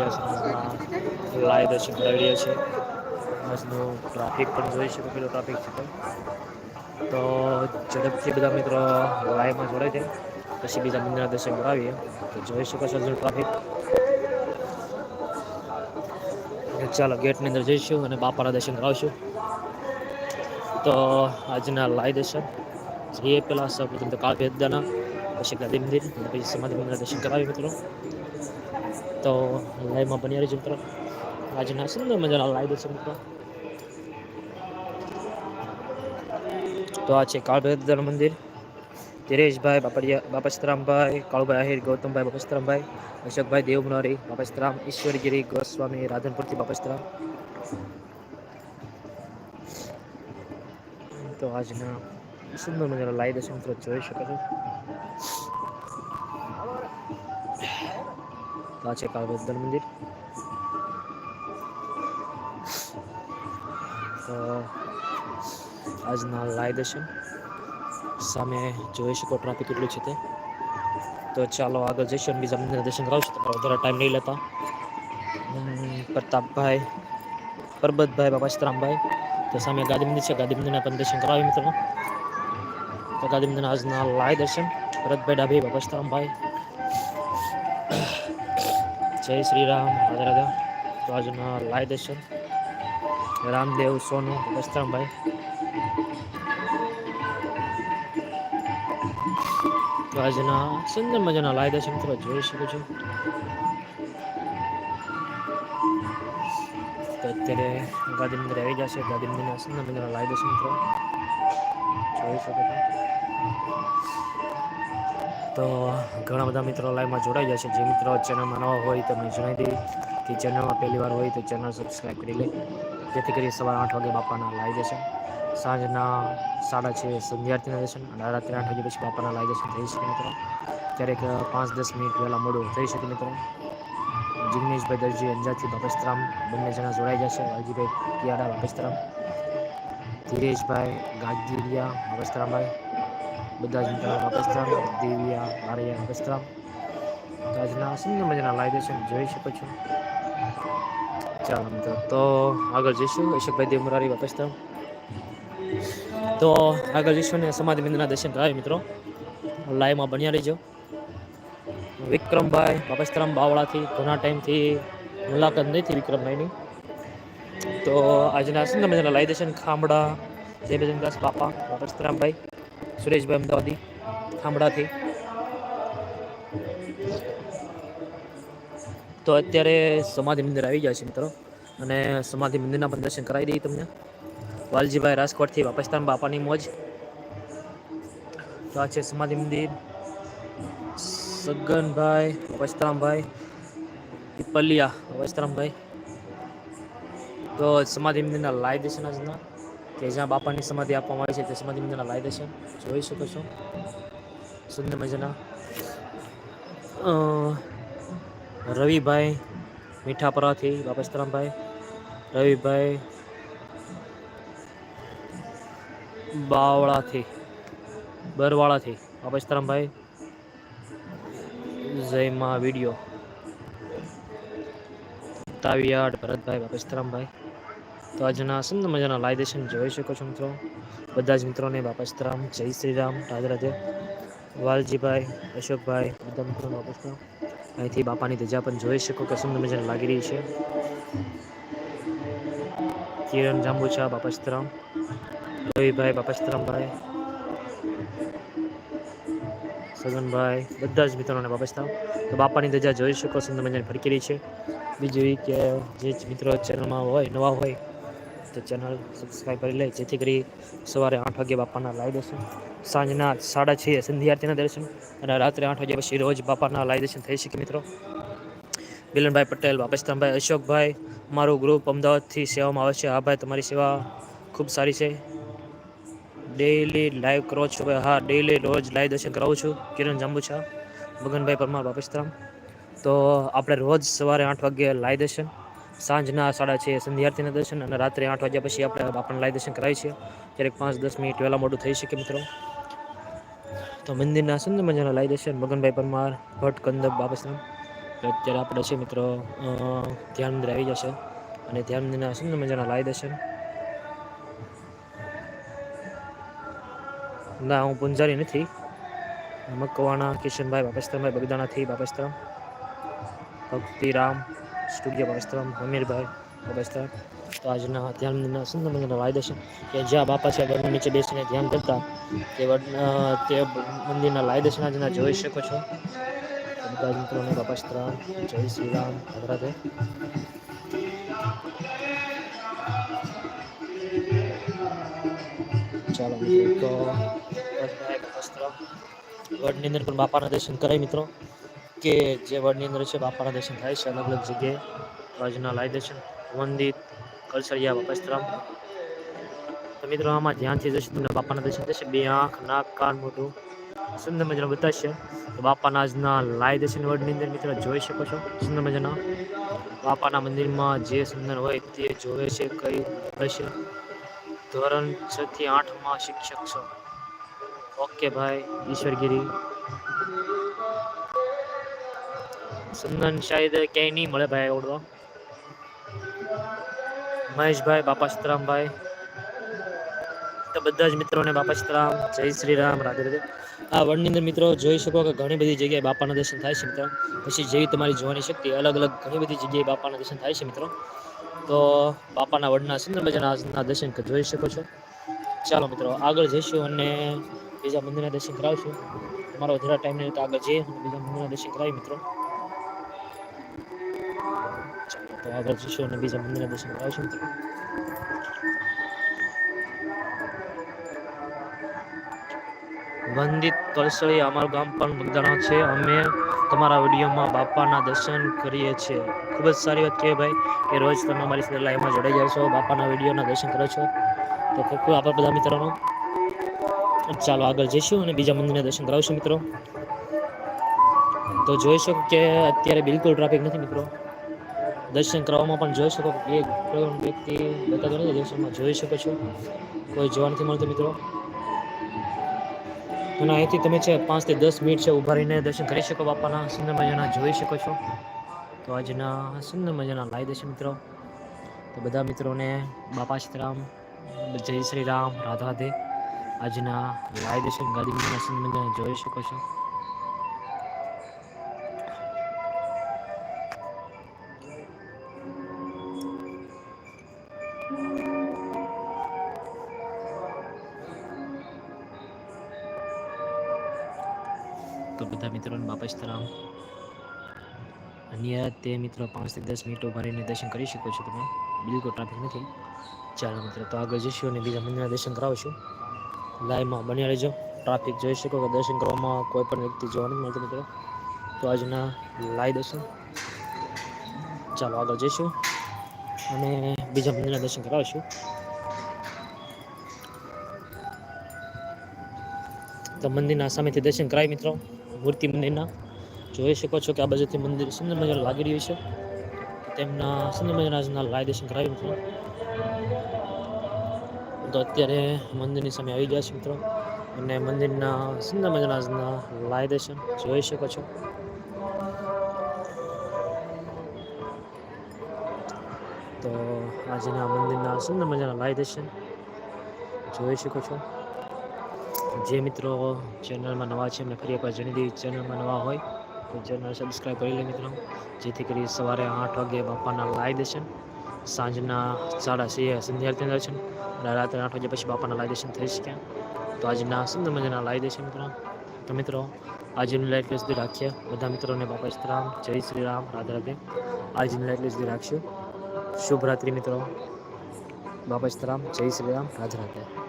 આવી જશે. લાઈવ દર્શન કરાવી રહ્યા છે. આજનું ટ્રાફિક પણ જોઈ શકો કેટલું ટ્રાફિક છે તો. ઝડપથી બધા મિત્રો લાઈવમાં જોડાઈ છે પછી બીજા મંદિરના દર્શન કરાવીએ. તો જોઈ શકો છો ટ્રાફિક ચાલો ગેટની અંદર જઈશું અને બાપાના દર્શન કરાવશું. તો આજના લાઈવ દર્શન. જઈએ પેલા સૌપ્રથમ તો કાળ ભેદદાના પછી ગાંધી મંદિર પછી સમાધિ મંદિરના દર્શન કરાવીએ મિત્રો. તો લાઈવમાં બની રહીશું મિત્રો. આજના સુંદર મજાના લાઈવ દર્શન મિત્રો. તો આ છે કાળભદ્ર મંદિર. ધીરેશભાઈ, બાપડિયા, બાપસ્તરામભાઈ, કાળુભાઈ આહિર, ગૌતમભાઈ, બાપસ્તરામભાઈ, અશોકભાઈ, દેવમનોરી, બાપસ્તરામ, ઈશ્વરગીરી, ગોસ્વામી, રાધનપુરથી બાપસ્તરામ. તો આજના સુંદર મજાના લાઈવ દર્શન મિત્રો જોઈ શકો છો. આ છે કાળભદ્ર મંદિર. આજના લાઈ દર્શન. સામે જોઈ શકો ટ્રાફિક કેટલું છે તે. તો ચાલો આગળ જઈશું બીજા મંદિરના દર્શન કરાવશું. તમારો વધારે ટાઈમ નહીં લેતા. પ્રતાપભાઈ, પરબતભાઈ બાપાસ્તરામભાઈ તો સામે ગાંધી મંદિર છે. ગાંધી મંદિરના પણ દર્શન કરાવી મિત્રો. તો ગાંધી મંદિરના આજના લાય દર્શન. ભરતભાઈ ડાભી બાપાસ્તરામભાઈ જય શ્રી રામ, રાધા રાધા. તો આજના લાય દર્શન રામદેવ સોનું બાપાસ્તરામભાઈ તો આજના સુંદર મજાના લાય દર્શન મિત્રો જોઈ શકો છો. તો અત્યારે ગાંધી મંદિર આવી જશે ગાંધી મંદિરના સુંદર મજાના લાય દર્શન જોઈ શકો છો. તો ઘણા બધા મિત્રો લાઈવમાં જોડાઈ જશે જે મિત્રો ચેનલમાં નવા હોય તમને જણાવી દઈએ કે ચેનલમાં પહેલી વાર હોય તો ચેનલ સબસ્ક્રાઈબ કરી લે. જેથી કરી સવારે આઠ વાગે બાપાના લાઈવ જશે. સાંજના સાડા છે સંધ્યાર્થીના દર્શન અને રાત્રે આઠ વાગે પછી બાપાના લાઈવ દર્શન થઈ શકે મિત્રો. ક્યારેક પાંચ દસ મિનિટ પહેલાં મોડું થઈ શકે મિત્રો. જિગ્નેશભાઈ દરજી અંજારથી બાપસ્તરામ બંને જણા જોડાઈ જશે વાલજીભાઈ કિયાડા બાપસ્તરામ, ધીરેશભાઈ ગાજગીરિયા બાપસ્તરામભાઈ બધા જ મિત્રો પ્રસ્થાન દેવિયા, આર્યા પ્રસ્થાન આજના સુંદર મજાના લાઈવ દર્શન જોઈ શકો છો. ચાલો મિત્રો, તો આગળ જઈશું. અશોકભાઈ દેવ મુરારી બાપસ્તરામ તો આગળ જઈશું ને સમાધિ બિંદુના દર્શન કરાવી મિત્રો. લાઈવમાં બન્યા રહીજો. વિક્રમભાઈ બાપસ્તરામ બાવળાથી, ઘણા ટાઈમથી મુલાકાત નહીં થઈ વિક્રમભાઈની. તો આજના સુંદર મજાના લાઈ દર્શન ખામડા જય બજનદાસ બાપા બાપસ્તરામભાઈ સુરેશભાઈ અમદાવાદી ખામડાથી તો અત્યારે સમાધિ મંદિર આવી ગયા છે મિત્રો. અને સમાધિ મંદિરના પણ દર્શન કરાવી દઈએ તમને. વાલજીભાઈ રાજકોટથી પાકિસ્તાન બાપાની મોજ. તો આ છે સમાધિ મંદિર. સગનભાઈ વસ્તરામભાઈ પલ્લિયા વસ્ત્રામભાઈ તો સમાધિ મંદિરના લાઈવ દર્શન આજના. કે જ્યાં બાપાની સમાધિ આપવામાં આવી છે તે સમાધિ મંદિરના લાય છે. જોઈ શકો છો. સુંદર મજાના રવિભાઈ મીઠાપરાથી બાપસ્તરામભાઈ રવિભાઈ બાવળાથી, બરવાળાથી બાપસ્તરામભાઈ જયમાં વીડિયો. તાવિયાડ, ભરતભાઈ બાપસ્તરામભાઈ તો આજના સુંદર મજાના લાઈ દર્શન જોઈ શકો છો મિત્રો. બધા જ મિત્રોને બાપસ્તરામ જય શ્રી રામ, રાધે રાધે. વાલજીભાઈ, અશોકભાઈ, બધા મિત્રોનો બાપસ્તરામ અહીંથી બાપાની ધજા પણ જોઈ શકો કે સુંદર મજાને લાગી રહી છે. કિરણ જાંબુચા બાપસ્તરામ રવિભાઈ બાપસ્તરામભાઈ સગનભાઈ, બધા જ મિત્રોને બાપસ્તરામ તો બાપાની ધજા જોઈ શકો, સુંદર મજાની ફરકી રહી છે. બીજું કે જે મિત્રો ચેનલમાં હોય, નવા હોય તો ચેનલ સબસ્ક્રાઈબ કરી લે, જેથી કરી સવારે આઠ વાગે બાપાના લાઈ દર્શન સાંજના સાડા છ સંધ્યારતીના દર્શન અને રાત્રે આઠ વાગ્યા પછી રોજ બાપાના લાઈ દર્શન થઈ શકે મિત્રો. બિલનભાઈ પટેલ બાપસ્તરામભાઈ અશોકભાઈ, મારું ગ્રુપ અમદાવાદથી સેવામાં આવે છે. હા ભાઈ તમારી સેવા ખૂબ સારી છે. ડેઈલી લાઈવ કરો છો. હા ડેઈલી રોજ લાઈવ દર્શન કરાવું છું. કિરણ જાંબુછા, મગનભાઈ પરમાર બાપસ્તરામ તો આપણે રોજ સવારે આઠ વાગ્યે લાઈ દર્શન. સાંજના સાડા છે સંધ્યાર્થીના દર્શન અને રાત્રે આઠ વાગ્યા પછી આપણે આપણને લાઈ દર્શન કરાવીએ છીએ ક્યારેક પાંચ દસ મિનિટ વહેલા મોડું થઈ શકે મિત્રો. તો મંદિરના સુંદર મજાના લાઈ દર્શન, મગનભાઈ પરમાર, ભટ્ટ, કંદબ બાપસ્રામ અત્યારે આપણે છે મિત્રો ધ્યાન મંદિર આવી જશે. અને ધ્યાન મંદિરના સુંદર મજાના લાઈ દર્શન. ના, હું પુંજારી નથી. મકવાણા, કિશનભાઈ બાપસ્તરમભાઈ બગદાણાથી બાપસ્તરમ ભક્તિરામ સ્ટુડિયો બાપસ્તરમ હમીરભાઈ બાપસ્તરમ તો આજના ધ્યાન મંદિરના સુંદર મજાના લાઈ દર્શન કે જ્યાં બાપા છે, ઘરની નીચે બેસીને ધ્યાન કરતા તે તે મંદિરના લાઈ આજના જોઈ શકો છો. બધા મિત્રોને બાપસ્તરામ જય શ્રી રામ, રાધે. ચાલો મિત્રો તો વડની અંદર પણ બાપાના દર્શન કરાય મિત્રો. કે જે વડની અંદર છે બાપાના દર્શન થાય છે અલગ અલગ જગ્યાએ ધ્વજના લાય દર્શન વંદિત, કલસરિયા વસ્ત્રામ તો મિત્રો, આમાં ધ્યાનથી જશે તમને બાપાના દર્શન થશે. બે આંખ, નાક, કાન, મોઢું. સુંદર મજાનું બતાવશે તો બાપાના આજના લાય દર્શન વડની અંદર મિત્રો, જોઈ શકો છો. સુંદર મજાના. બાપાના મંદિરમાં જે સુંદર હોય તે જોવે છે, કઈ હશે ધોરણ છ થી આઠમાં શિક્ષક છો. ઓકે ભાઈ, ઈશ્વરગીરી. સુંદન શાયદ ક્યાંય નહીં મળે ભાઈ ઓળવા મહેશભાઈ, બાપા સીતરામભાઈ. તો બધા જ મિત્રોને બાપા સીતરામ, જય શ્રી રામ, રાધે આ વડની અંદર મિત્રો જોઈ શકો કે ઘણી બધી જગ્યાએ બાપાના દર્શન થાય છે મિત્રો. પછી જેવી તમારી જોવાની શક્તિ અલગ અલગ ઘણી બધી જગ્યાએ બાપાના દર્શન થાય છે મિત્રો. તો બાપાના વડના સુંદર મજાના દર્શન જોઈ શકો છો. ચાલો મિત્રો, આગળ જઈશું અને બીજા મંદિરના દર્શન કરાવશું. તમારો વધારે ટાઈમ નહીં આગળ જઈએ બીજા મંદિરના દર્શન કરાવી મિત્રો. તો આગળ જઈશું અને બીજા મંદિરના દર્શન કરાવશું વંદિત કલસળી અમારું ગામ પણ બગદાણા છે અમે તમારા વિડીયોમાં બાપાના દર્શન કરીએ છીએ ખૂબ જ સારી વાત છે ભાઈ કે રોજ તમે અમારી સાથે લાઈવમાં જોડાઈ જાવ છો બાપાના વિડીયોના દર્શન કરો છો તો ખૂબ ખૂબ આભાર બધા મિત્રોનો ચાલો આગળ જઈશું અને બીજા મંદિરના દર્શન કરાવશું મિત્રો તો જોઈ શકો કે અત્યારે બિલકુલ ટ્રાફિક નથી મિત્રો દર્શન કરવામાં પણ જોઈ શકો એક વ્યક્તિ બતાતો નથી, દર્શનમાં જોઈ શકો છો. કોઈ જોવા નથી મળતું મિત્રો. અને અહીંથી તમે છે પાંચથી દસ મિનિટ છે ઊભા રહીને દર્શન કરી શકો બાપાના સુંદર મજાના, જોઈ શકો છો. તો આજના સુંદર મજાના લાઈ દર્શન મિત્રો. તો બધા મિત્રોને બાપા સીતારામ જય શ્રી રામ, રાધા દે આજના લાઈ દર્શન ગાદી મિત્રના સુંદર મજાના જોઈ શકો છો. સીતારામ અન્ય તે મિત્રો પાંચથી દસ મિનિટો ભરીને દર્શન કરી શકો છો તમે. બિલકુલ ટ્રાફિક નથી. ચાલો મિત્રો, તો આગળ જઈશું અને બીજા મંદિરના દર્શન કરાવશું. લાઈવમાં બન્યા રહેજો. ટ્રાફિક જોઈ શકો કે દર્શન કરવામાં કોઈ પણ વ્યક્તિ જોવા નથી મળતું મિત્રો. તો આજના લાઈવ દર્શન. ચાલો આગળ જઈશું. અને બીજા મંદિરના દર્શન કરાવશું. તો મંદિરના સામેથી દર્શન કરાય મિત્રો. મૂર્તિ મંદિરના. જોઈ શકો છો કે આ બાજુથી મંદિર સુંદર મજાનું લાગી રહ્યું છે. તેમના સુંદર મજાના લાય દર્શન કરાવી મિત્રો. તો અત્યારે મંદિરની સામે આવી ગયા છે મિત્રો. અને મંદિરના સુંદર મજાના લાય દર્શન જોઈ શકો છો. તો આજના મંદિરના સુંદર મજાના લાય દર્શન જોઈ શકો છો. જે મિત્રો ચેનલમાં નવા છે, એમને ફરી એકવાર જણી દઈએ. ચેનલમાં નવા હોય તો ચેનલ સબસ્ક્રાઈબ કરી લે મિત્રો. જેથી કરી સવારે આઠ વાગે બાપાના લાઈ દર્શન, સાંજના સાડા છ સંધ્યાર્થી દર્શન અને રાત્રે આઠ વાગ્યા પછી બાપાના લાઈ દર્શન થઈ શક્યા. તો આજના સુંદર મજાના લાઈ દર્શન મિત્રો. તો મિત્રો, આજની લાઈટ પ્લેસ સુધી રાખીએ. બધા મિત્રોને બાપા સીતારામ જય શ્રી રામ, રાધે રાધે. આજની લાઈટ પ્લેસ સુધી રાખશું. શુભ રાત્રિ મિત્રો. બાપા સીતારામ જય શ્રી રામ, રાધે રાધે.